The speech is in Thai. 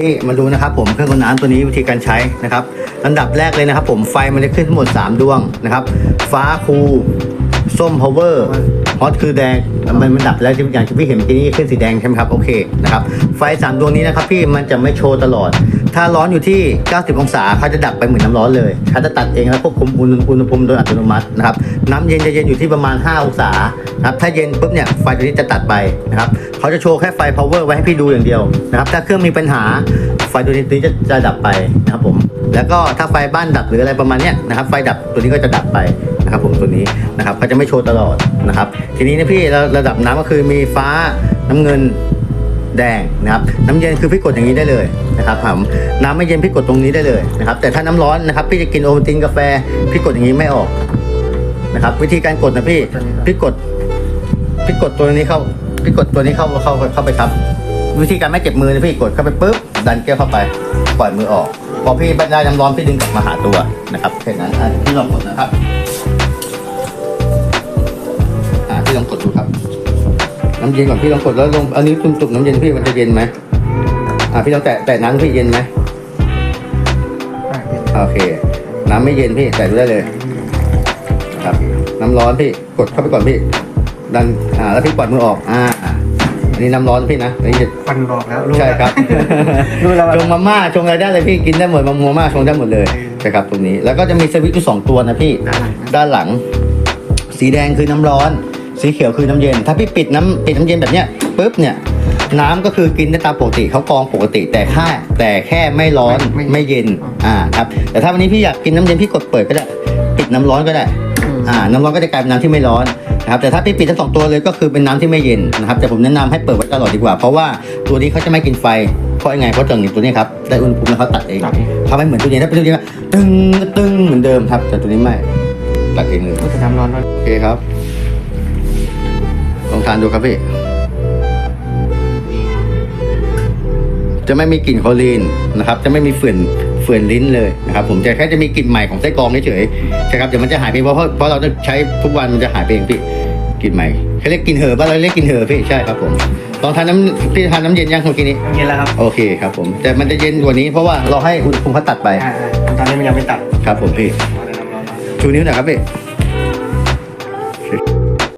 นี่มาดูนะครับผมเครื่องกรองน้ำตัวนี้วิธีการใช้นะครับอันดับแรกเลยนะครับ ผมไฟมันจะขึ้นทั้งหมด 3 ดวงนะครับ ฟ้าคู ส้มพาวเวอร์ฮอตคือแดง มันมันดับแล้วที่อย่างที่พี่เห็นเมื่อกี้นี้ขึ้นสีแดงใช่ไหมครับโอเคนะครับไฟ3ดวงนี้นะครับพี่มันจะไม่โชว์ตลอด ถ้าร้อนอยู่ที่ 90 องศาเขาจะดับไปเหมือนน้ำร้อนเลยเขาจะตัดเองแล้วควบคุมอุณหอุณหภูมิโดยอัตโนมัตินะครับน้ำเย็นจะเย็นอยู่ที่ประมาณ 5 องศานะครับถ้าเย็นปุ๊บเนี่ยไฟตัวนี้จะตัดไปนะครับเขาจะโชว์แค่ไฟ power ไว้ให้พี่ดูอย่างเดียวนะครับถ้าเครื่องมีปัญหาไฟตัวนี้ตัวนี้จะจะดับไปนะครับผมแล้วก็ถ้าไฟบ้านดับหรืออะไรประมาณเนี้ยนะครับไฟดับตัวนี้ก็จะดับไปนะครับผมตัวนี้นะครับเขาจะไม่โชว์ตลอด นะครับ ทีนี้นะพี่ระระดับน้ำก็คือมีฟ้าน้ำเงินแดงนะครับน้ำเย็นคือพี่กดอย่างนี้ได้เลยนะครับผมน้ำไม่เย็นพี่กดตรงนี้ได้เลยนะครับแต่ถ้าน้ำร้อนนะครับพี่จะกินโอวัลตินกาแฟพี่กดอย่างนี้ไม่ออกนะครับ วิธีการกดนะพี่พี่กดพี่กดตัวนี้เข้าพี่กดตัวนี้เข้าเข้าเข้าไปครับ วิธีการไม่เจ็บมือนะพี่กดเข้าไปปุ๊บดันแก้วเข้าไปปล่อยมือออก พอพี่บรรดาน้ำร้อนพี่ดึงกลับมาหาตัวนะครับแค่นั้นอะพี่ลองกดนะครับ เย็นก่อนพี่ลองกดแล้วลงอันนี้ตุ่มๆน้ำเย็นพี่มันจะเย็นไหมอ่าพี่ลองแตะแตะน้ำพี่เย็นไหมโอเค น้ำไม่เย็นพี่แตะดูได้เลย ครับ น้ำร้อนพี่กดเข้าไปก่อนพี่ ดันอ่าแล้วพี่ปล่อยมือออกอ่าอันนี้น้ำร้อนพี่นะอันนี้จะฟันบอกแล้วใช่ครับรู้แล้วว่าชงมาม่าชงอะไรได้เลยพี่กินได้หมดมาม่าม่าชงได้หมดเลยเออใช่ครับตรงนี้แล้วก็จะมีสวิตช์อยู่สองตัวนะพี่ด้านหลังด้านหลังสีแดงคือน้ำร้อน สีเขียวคือน้ำเย็น ถ้าพี่ปิดน้ำปิดน้ำเย็นแบบเนี้ยปุ๊บเนี่ยน้ำก็คือกินได้ตามปกติเขากรองปกติ แต่แค่แต่แค่ไม่ร้อนไม่ไม่เย็นอ่าครับแต่ถ้าวันนี้พี่อยากกินน้ำเย็นพี่กดเปิดก็ได้ปิดน้ำร้อนก็ได้อ่าน้ำร้อนก็จะกลายเป็นน้ำที่ไม่ร้อนนะครับแต่ถ้าพี่ปิดทั้งสองตัวเลยก็คือเป็นน้ำที่ไม่เย็นนะครับแต่ผมแนะนำให้เปิดไว้ตลอดดีกว่า เพราะว่าตัวนี้เขาจะไม่กินไฟเพราะยังไงเพราะตัวนี้ตัวนี้ครับได้อุณหภูมิแล้วเขาตัดเองตัดเองเขาไม่เหมือนตัวนี้ถ้าเป็นตัวนี้ก็ตึงตึงเหมือนเดิมครับ แต่ตัวนี้ไม่ตัดเองเลยก็จะน้ำร้อนไว้โอเคครับลองทานดูครับพี่ จะไม่มีกลิ่นคลอรีนนะครับ จะไม่มีเฟื่อนเฟื่อนลิ้นเลยนะครับ ผมจะแค่จะมีกลิ่นใหม่ของไส้กรองเฉยๆใช่ครับเดี๋ยวมันจะหายไปเพราะเพราะเพราะเราจะใช้ทุกวันมันจะหายไปเองพี่กลิ่นใหม่เขาเรียกกลิ่นเห่อบ้านเราเรียกกลิ่นเห่อพี่ใช่ครับผมลองทานน้ำพี่ทานน้ำเย็นยังเมื่อกี้นี้น้ำเย็นแล้วครับโอเคครับผมแต่มันจะเย็นกว่านี้เพราะว่าเราให้อุณหภูมิเขาตัดไปอ่าๆตอนนี้มันยังไม่ตัดครับผมพี่เอาแต่น้ำร้อนมาชูนิ้วหน่อยครับพี่